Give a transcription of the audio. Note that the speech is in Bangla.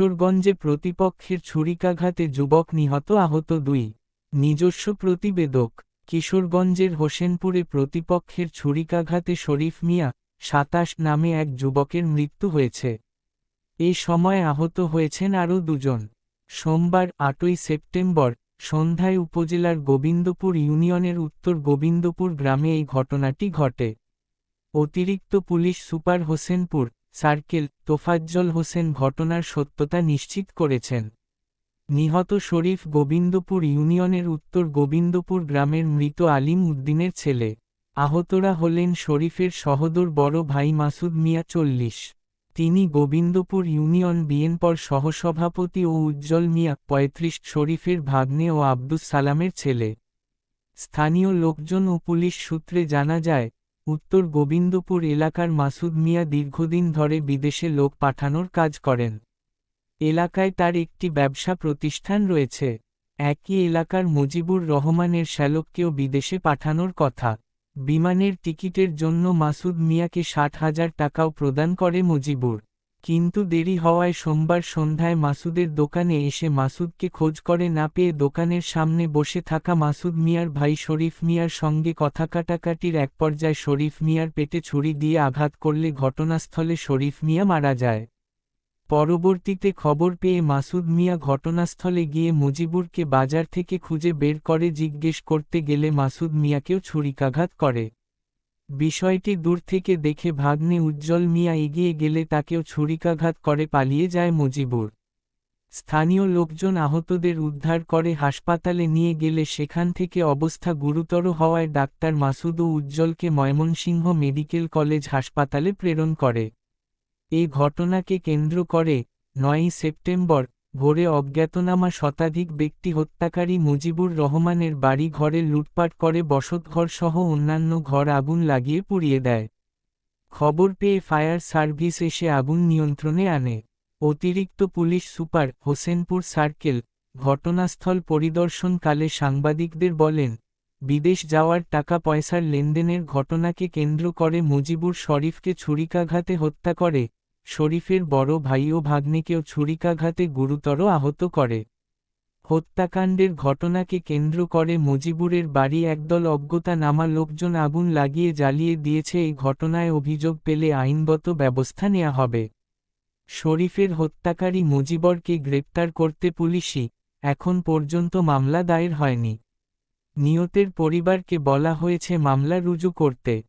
কিশোরগঞ্জে প্রতিপক্ষের ছুরিকাঘাতে যুবক নিহত আহত দুই। নিজস্ব প্রতিবেদক, কিশোরগঞ্জের হোসেনপুরে প্রতিপক্ষের ছুরিকাঘাতে শরীফ মিয়া, সাতাশ নামে এক যুবকের মৃত্যু হয়েছে। এ সময় আহত হয়েছেন আরও দুজন। সোমবার আটই সেপ্টেম্বর, সন্ধ্যায় উপজেলার গোবিন্দপুর ইউনিয়নের উত্তর গোবিন্দপুর গ্রামে এই ঘটনাটি ঘটে। অতিরিক্ত police super Hossainpur circle Tofazzal Hossain ঘটনার সত্যতা নিশ্চিত করেছেন। নিহত শরীফ গোবিন্দপুর ইউনিয়নের উত্তর গোবিন্দপুর গ্রামের মৃত আলিম উদ্দিনের ছেলে। আহতরা হলেন শরীফের সহদর বড় ভাই মাসুদ মিয়া চল্লিশ। তিনি গোবিন্দপুর ইউনিয়ন বিএনপর সহসভাপতি ও উজ্জ্বল মিয়া পঁয়ত্রিশ শরীফের ভাগ্নে ও আব্দুস সালামের ছেলে। স্থানীয় লোকজন ও পুলিশ সূত্রে জানা যায় উত্তর গোবিন্দপুর এলাকার মাসুদ মিয়া দীর্ঘদিন ধরে বিদেশে লোক পাঠানোর কাজ করেন। এলাকায় তার একটি ব্যবসা প্রতিষ্ঠান রয়েছে। একই এলাকার মুজিবুর রহমানের শ্যালককেও বিদেশে পাঠানোর কথা। বিমানের টিকিটের জন্য মাসুদ মিয়াকে ষাট হাজার টাকাও প্রদান করে মুজিবুর। কিন্তু দেরি হওয়ায় সোমবার সন্ধ্যায় মাসুদের দোকানে এসে মাসুদকে খোঁজ করে না পেয়ে দোকানের সামনে বসে থাকা মাসুদ মিয়ার ভাই শরীফ মিয়ার সঙ্গে কথা কাটাকাটির এক পর্যায়ে শরীফ মিয়ার পেটে ছুরি দিয়ে আঘাত করলে ঘটনাস্থলে শরীফ মিয়া মারা যায়। পরবর্তীতে খবর পেয়ে মাসুদ মিয়া ঘটনাস্থলে গিয়ে মুজিবুরকে বাজার থেকে খুঁজে বের করে জিজ্ঞেস করতে গেলে মাসুদ মিয়াকেও ছুরিকাঘাত করে। বিষয়টি দূর থেকে দেখে ভাগ্নে উজ্জ্বল মিয়া এগিয়ে গেলে তাকেও ছুরিকাঘাত করে পালিয়ে যায় মুজিবুর। স্থানীয় লোকজন আহতদের উদ্ধার করে হাসপাতালে নিয়ে গেলে সেখান থেকে অবস্থা গুরুতর হওয়ায় ডাক্তার মাসুদ ও উজ্জ্বলকে ময়মনসিংহ মেডিকেল কলেজ হাসপাতালে প্রেরণ করে। এই ঘটনাকে কেন্দ্র করে নয়ই সেপ্টেম্বর ভোরে অজ্ঞাতনামা শতাধিক ব্যক্তি হত্যাকারী মুজিবুর রহমানের বাড়ি ঘরে লুটপাট করে বসতঘরসহ অন্যান্য ঘর আগুন লাগিয়ে পুড়িয়ে দেয়। খবর পেয়ে ফায়ার সার্ভিস এসে আগুন নিয়ন্ত্রণে আনে। অতিরিক্ত পুলিশ সুপার হোসেনপুর সার্কেল, ঘটনাস্থল পরিদর্শনকালে সাংবাদিকদের বলেন, বিদেশ যাওয়ার টাকা পয়সার লেনদেনের ঘটনাকে কেন্দ্র করে মুজিবুর শরীফকে ছুরিকাঘাতে হত্যা করে শরীফের বড় ভাই ও ভাগ্নিকেও ছুরিকাঘাতে গুরুতর আহত করে। হত্যাকাণ্ডের ঘটনাকে কেন্দ্র করে মুজিবুরের বাড়ি একদল অজ্ঞতা নামা লোকজন আগুন লাগিয়ে জ্বালিয়ে দিয়েছে এই ঘটনায় অভিযোগ পেলে আইনগত ব্যবস্থা নেওয়া হবে। শরীফের হত্যাকারী মুজিবরকে গ্রেপ্তার করতে পুলিশই এখন পর্যন্ত মামলা দায়ের হয়নি। নিহতের পরিবারকে বলা হয়েছে মামলা রুজু করতে।